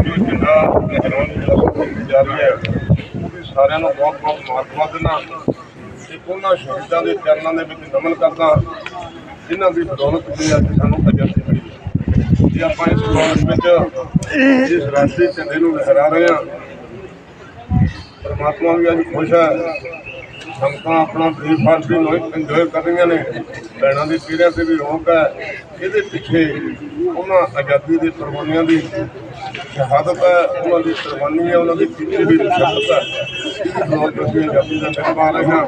ਜੋ ਜਿੰਨਾ ਕਾਨੂੰਨ ਦਾ ਜਾਰੀ ਹੈ ਉਹਦੇ ਸਾਰਿਆਂ ਨੂੰ ਬਹੁਤ ਬਹੁਤ ਮੁਬਾਰਕਾਂ ਦਿੰਦਾ ਤੇ ਉਹਨਾਂ ਸ਼ਹੀਦਾਂ ਦੇ ਚਰਨਾਂ ਦੇ ਵਿੱਚ ਨਮਨ ਕਰਦਾ ਜਿਨ੍ਹਾਂ ਦੀ ਬਦੌਲਤ ਵੀ ਅੱਜ ਸਾਨੂੰ ਆਜ਼ਾਦੀ ਮਿਲੀ ਜੇ ਆਪਾਂ ਇਸ ਕੌਮ ਵਿੱਚ ਇਸ ਰਾਸ਼ਟਰੀ ਝੰਡੇ ਨੂੰ ਲਹਿਰਾ ਰਹੇ ਹਾਂ ਪਰਮਾਤਮਾ ਵੀ ਅੱਜ ਖੁਸ਼ ਹੈ ਸੰਤਾਂ ਆਪਣਾ ਬ੍ਰੇਕਫਾਸਟ ਵੀ ਇੰਜੋਏ ਕਰ ਰਹੀਆਂ ਨੇ ਭੈਣਾਂ ਦੀ ਪੀੜ੍ਹੀਆਂ ਤੇ ਵੀ ਰੋਕ ਹੈ ਇਹਦੇ ਪਿੱਛੇ ਉਹਨਾਂ ਆਜ਼ਾਦੀ ਦੇ ਕੁਰਬਾਨੀਆਂ ਦੀ ਸ਼ਹਾਦਤ ਹੈ, ਉਹਨਾਂ ਦੀ ਕੁਰਬਾਨੀ ਹੈ, ਉਹਨਾਂ ਦੀ ਕੀਤੀ ਵੀ ਸ਼ਹਾਦਤ ਹੈ ਜਿਹਦੇ ਨਾਲ ਅਸੀਂ ਆਜ਼ਾਦੀ ਦਾ ਦਿਨ ਪਾ ਰਹੇ ਹਾਂ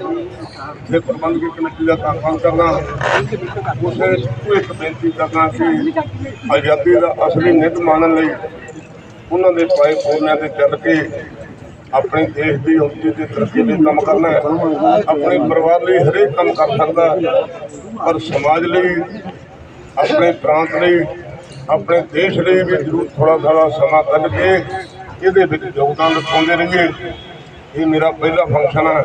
ਤੇ ਪ੍ਰਬੰਧਕੀ ਕਮੇਟੀ ਦਾ ਧੰਨਵਾਦ ਕਰਨਾ, ਉਸੇ ਇੱਕ ਬੇਨਤੀ ਕਰਨਾ ਕਿ ਆਜ਼ਾਦੀ ਦਾ ਅਸਲੀ ਨਿੱਘ ਮਾਣਨ ਲਈ ਉਹਨਾਂ ਦੇ ਪਾਏ ਪੂਰਨਿਆਂ ਤੇ ਚੱਲ ਕੇ ਆਪਣੇ ਦੇਸ਼ ਦੀ ਉੱਨਤੀ ਤੇ ਤਰੱਕੀ ਲਈ ਕੰਮ ਕਰਨਾ ਹੈ ਆਪਣੇ ਪਰਿਵਾਰ ਲਈ ਹਰੇਕ ਕੰਮ ਕਰ ਸਕਦਾ ਹੈ। ਪਰ ਸਮਾਜ ਲਈ, ਆਪਣੇ ਪ੍ਰਾਂਤ ਲਈ ਆਪਣੇ ਦੇਸ਼ ਲਈ ਵੀ ਜ਼ਰੂਰ ਥੋੜਾ ਥੋੜਾ ਸਮਾਂ ਕੱਢ ਕੇ ਇਹਦੇ ਵਿੱਚ ਯੋਗਦਾਨ ਪਾਉਂਦੇ ਰਹੀਏ। ਇਹ ਮੇਰਾ ਪਹਿਲਾ ਫੰਕਸ਼ਨ ਹੈ।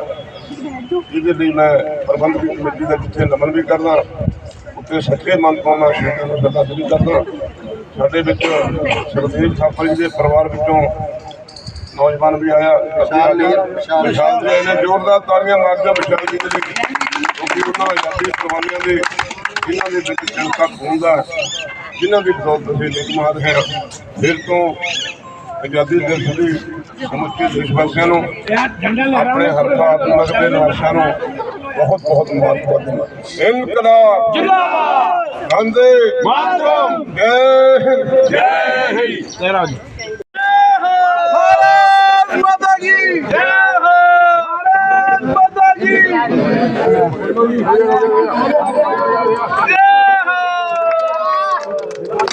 ਜਿਹਦੇ ਲਈ ਮੈਂ ਪ੍ਰਬੰਧਕੀ ਕਮੇਟੀ ਦਾ ਜਿੱਥੇ ਨਮਨ ਵੀ ਕਰਦਾ ਉੱਤੇ ਸੱਚੇ ਮਨ ਤੋਂ ਮੈਂ ਸ਼ਹੀਦਾਂ ਨੂੰ ਸ਼ਰਧਾਂਜਲੀ ਕਰਦਾ ਸਾਡੇ ਵਿੱਚ ਸਰਦੇਵ ਥਾਪਰ ਜੀ ਦੇ ਪਰਿਵਾਰ ਵਿੱਚੋਂ ਨੌਜਵਾਨ ਵੀ ਆਇਆ। ਵਿਸ਼ਾਲ ਜੀ ਨੇ ਜ਼ੋਰਦਾਰ ਤਾੜੀਆਂ ਮਾਰਦੇ ਵਿਸ਼ਾਲ ਜੀ ਦੇ ਲਈ ਕਿਉਂਕਿ ਉਹਨਾਂ ਆਜ਼ਾਦੀ ਕੁਰਬਾਨੀਆਂ ਦੇ ਜਿਨ੍ਹਾਂ ਦੇ ਵਿੱਚ ਜਨਤਾ ਖੂਨ ਦਾ ਜਿਨ੍ਹਾਂ ਦੀ ਬਦੌਲਤ ਅਸੀਂ ਨਿਗਮਾਰ ਹੈ ਫਿਰ ਤੋਂ ਆਜ਼ਾਦੀ ਦੀ ਸਮੁੱਚੇ ਦੇਸ਼ ਵਾਸੀਆਂ ਨੂੰ ਆਪਣੇ ਹਲਕਾ ਆਤਮਕ ਦੇ ਨਿਵਾਸੀਆਂ ਨੂੰ ਬਹੁਤ ਬਹੁਤ ਮੁਬਾਰਕਬਾਦ ਦਿੰਦਾ ਇਨਕਲਾਬ! ਜਿੰਦਾਬਾਦ! ਵੰਦੇ ਮਾਤਰਮ! ਜੈ ਹਿੰਦ! ਜੈ ਹਿੰਦ! ਜੈ ਰਾਜ।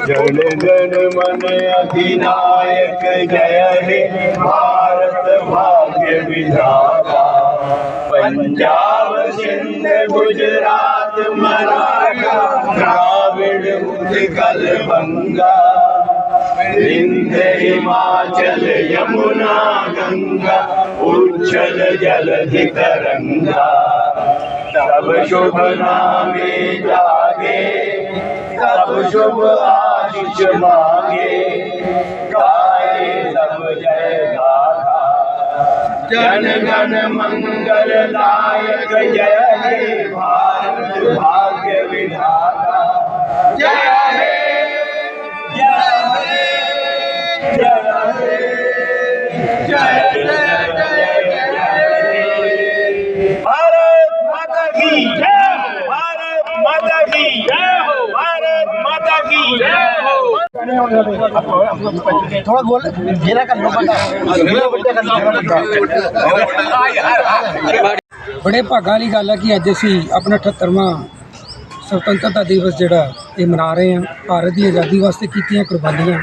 जन जन मन अधिनायक जय हे भारत भाग्य विधाता पंजाब सिंध गुजरात मराठा द्राविड उत्कल बंगा विंध्य हिमाचल यमुना गंगा उच्छल जलधि तरंगा तब शुभ नामे जागे तब शुभ आशीष मांगे गाए तब जय गाथा जन गण मंगल नायक जय हे भारत भाग्य विधाता जय हे जय हे जय हे जय जय जय जय हे भारत माता की ਨਹੀਂ ਹੋਣੇ ਬੜੇ ਭਾਗਾਂ ਵਾਲੀ ਗੱਲ ਹੈ ਕਿ ਅੱਜ ਅਸੀਂ ਆਪਣਾ 78ਵਾਂ ਸੁਤੰਤਰਤਾ ਦਿਵਸ ਜਿਹੜਾ ਇਹ ਮਨਾ ਰਹੇ ਹਾਂ ਭਾਰਤ ਦੀ ਆਜ਼ਾਦੀ ਵਾਸਤੇ ਕੀਤੀਆਂ ਕੁਰਬਾਨੀਆਂ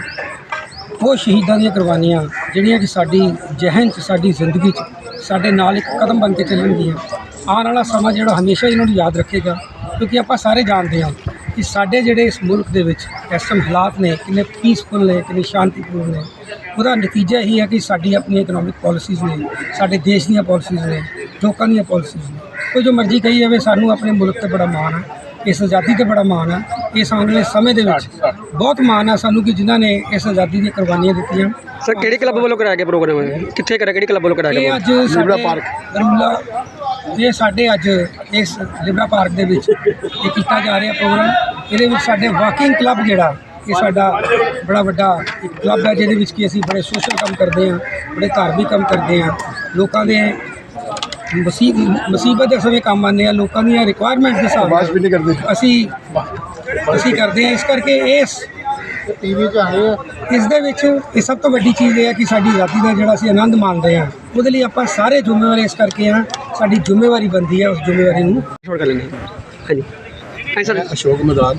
ਉਹ ਸ਼ਹੀਦਾਂ ਦੀਆਂ ਕੁਰਬਾਨੀਆਂ ਜਿਹੜੀਆਂ ਕਿ ਸਾਡੀ ਜਹਨ 'ਚ ਸਾਡੀ ਜ਼ਿੰਦਗੀ 'ਚ ਸਾਡੇ ਨਾਲ ਇੱਕ ਕਦਮ ਬਣ ਕੇ ਚੱਲਣਗੀਆਂ ਆਉਣ ਵਾਲਾ ਸਮਾਂ ਜਿਹੜਾ ਹਮੇਸ਼ਾ ਇਹਨਾਂ ਨੂੰ ਯਾਦ ਰੱਖੇਗਾ ਕਿਉਂਕਿ ਆਪਾਂ ਸਾਰੇ ਜਾਣਦੇ ਹਾਂ ਕਿ ਸਾਡੇ ਜਿਹੜੇ ਇਸ ਮੁਲਕ ਦੇ ਵਿੱਚ ਇਸ ਟਾਈਮ ਹਾਲਾਤ ਨੇ ਕਿੰਨੇ ਪੀਸਫੁਲ ਨੇ ਕਿੰਨੇ ਸ਼ਾਂਤੀਪੂਰਨ ਨੇ ਉਹਦਾ ਨਤੀਜਾ ਇਹੀ ਹੈ ਕਿ ਸਾਡੀ ਆਪਣੀ ਇਕਨੋਮਿਕ ਪਾਲਿਸੀਜ਼ ਨੇ ਸਾਡੇ ਦੇਸ਼ ਦੀਆਂ ਪਾਲਿਸੀਜ਼ ਨੇ ਲੋਕਾਂ ਦੀਆਂ ਪਾਲਿਸੀਜ਼ ਨੇ। ਕੋਈ ਜੋ ਮਰਜ਼ੀ ਕਹੀ ਜਾਵੇ ਸਾਨੂੰ ਆਪਣੇ ਮੁਲਕ ਤੇ ਬੜਾ ਮਾਣ ਹੈ ਇਸ ਆਜ਼ਾਦੀ ਤੇ ਬੜਾ ਮਾਣ ਹੈ। ਇਸ ਆਉਣ ਵਾਲੇ ਸਮੇਂ ਦੇ ਵਿੱਚ ਬਹੁਤ ਮਾਣ ਹੈ ਸਾਨੂੰ ਕਿ ਜਿਨ੍ਹਾਂ ਨੇ ਇਸ ਆਜ਼ਾਦੀ ਦੀਆਂ ਕੁਰਬਾਨੀਆਂ ਦਿੱਤੀਆਂ। ਸਰ ਕਿਹੜੀ ਕਲੱਬ ਵੱਲੋਂ ਕਰਾਇਆ ਗਿਆ ਪ੍ਰੋਗਰਾਮ ਇਹ? ਕਿੱਥੇ ਕਰਿਆ ਕਿਹੜੀ ਕਲੱਬ ਵੱਲੋਂ ਕਰਾਇਆ ਇਹ ਗਿਆ ਅੱਜ ਲਿਬਰਾ ਪਾਰਕ। ਰੂਲਾ ਇਹ ਸਾਡੇ ਅੱਜ ਇਸ ਲਿਬਰਾ ਪਾਰਕ ਦੇ ਵਿੱਚ ਇਹ ਕੀਤਾ ਜਾ ਰਿਹਾ ਪ੍ਰੋਗਰਾਮ। ਇਹਦੇ ਵਿੱਚ ਸਾਡੇ ਵਾਕਿੰਗ ਕਲੱਬ ਜਿਹੜਾ ਇਹ ਸਾਡਾ ਬੜਾ ਵੱਡਾ ਇੱਕ ਕਲੱਬ ਹੈ ਜਿਹਦੇ ਵਿੱਚ ਕਿ ਅਸੀਂ ਬੜੇ ਸੋਸ਼ਲ ਕੰਮ ਕਰਦੇ ਹਾਂ ਬੜੇ ਧਾਰਮਿਕ ਕੰਮ ਕਰਦੇ ਹਾਂ। ਲੋਕਾਂ ਦੇ ਮੁਸੀਬ ਮੁਸੀਬਤ ਦੇ ਸਮੇਂ ਕੰਮ ਆਉਂਦੇ ਆ ਲੋਕਾਂ ਦੀਆਂ ਰਿਕੁਆਇਰਮੈਂਟ ਦੇ ਹਿਸਾਬ ਨਾਲ ਵੀ ਨਹੀਂ ਕਰਦੇ। ਅਸੀਂ ਅਸੀਂ ਕਰਦੇ ਹਾਂ। ਇਸ ਕਰਕੇ ਇਸ ਟੀਵੀ 'ਚ ਆਏ ਆ। ਇਸ ਦੇ ਵਿੱਚ ਇਹ ਸਭ ਤੋਂ ਵੱਡੀ ਚੀਜ਼ ਇਹ ਹੈ ਕਿ ਸਾਡੀ ਆਜ਼ਾਦੀ ਦਾ ਜਿਹੜਾ ਅਸੀਂ ਆਨੰਦ ਮਾਣਦੇ ਹਾਂ ਉਹਦੇ ਲਈ ਆਪਾਂ ਸਾਰੇ ਜ਼ਿੰਮੇਵਾਰ ਇਸ ਕਰਕੇ ਹਾਂ ਸਾਡੀ ਜ਼ਿੰਮੇਵਾਰੀ ਬਣਦੀ ਹੈ ਉਸ ਜ਼ਿੰਮੇਵਾਰੀ ਨੂੰ। ਛੋੜ ਕਰ ਲੈਂਦੇ ਹਾਂਜੀ। ਹਾਂਜੀ ਸਰ। ਅਸ਼ੋਕ ਮੈਦਾਨ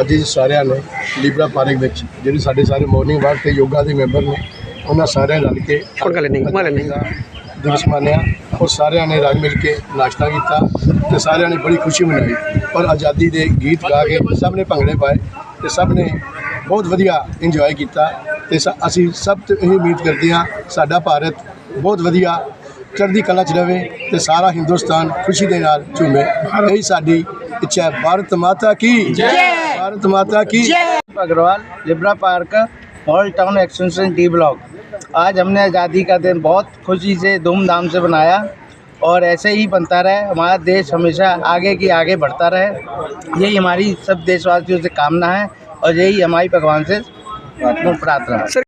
ਅੱਜ ਜੀ ਸਾਰਿਆਂ ਨੇ ਲੀਬਰਾ ਪਾਰਕ ਵਿੱਚ ਜਿਹੜੇ ਸਾਡੇ ਸਾਰੇ ਮਾਰਨਿੰਗ ਵਾਕ ਤੇ ਯੋਗਾ ਦੇ ਮੈਂਬਰ ਨੇ ਉਹਨਾਂ ਸਾਰਿਆਂ ਰਲ ਕੇ ਛੋੜ ਕਰ ਲੈਂਦੇ ਘੁਮਾ ਲੈਂਦੇ ਦਿਵਸ ਮਾਨਿਆ ਔਰ ਸਾਰਿਆਂ ਨੇ ਰਲ ਮਿਲ ਕੇ ਨਾਸ਼ਤਾ ਕੀਤਾ ਤੇ ਸਾਰਿਆਂ ਨੇ ਬੜੀ ਖੁਸ਼ੀ ਮਨਾਈ। ਪਰ ਆਜ਼ਾਦੀ ਦੇ ਗੀਤ ਗਾ ਕੇ ਸਭ ਨੇ ਭੰਗੜੇ ਪਾਏ ਤੇ ਸਭ ਨੇ ਬਹੁਤ ਵਧੀਆ ਇੰਜੋਏ ਕੀਤਾ ਤੇ ਸ- ਅਸੀਂ ਸਭ ਤੋਂ ਇਹ ਉਮੀਦ ਕਰਦੇ ਹਾਂ ਸਾਡਾ ਭਾਰਤ ਬਹੁਤ ਵਧੀਆ ਚੜ੍ਹਦੀ ਕਲਾ 'ਚ ਰਵੇ ਤੇ ਸਾਰਾ ਹਿੰਦੁਸਤਾਨ ਖੁਸ਼ੀ ਦੇ ਨਾਲ ਝੂਮੇ ਇਹੀ ਸਾਡੀ ਇੱਛਾ ਹੈ ਭਾਰਤ ਮਾਤਾ ਕੀ ਜੈ ਭਾਰਤ ਮਾਤਾ ਕੀ Agrawal Libra park hall town extension D block आज हमने आज़ादी का दिन बहुत खुशी से धूमधाम से बनाया और ऐसे ही बनता रहे हमारा देश हमेशा आगे की आगे बढ़ता रहे यही हमारी सब देशवासियों से कामना है और यही हमारी भगवान से प्रार्थना है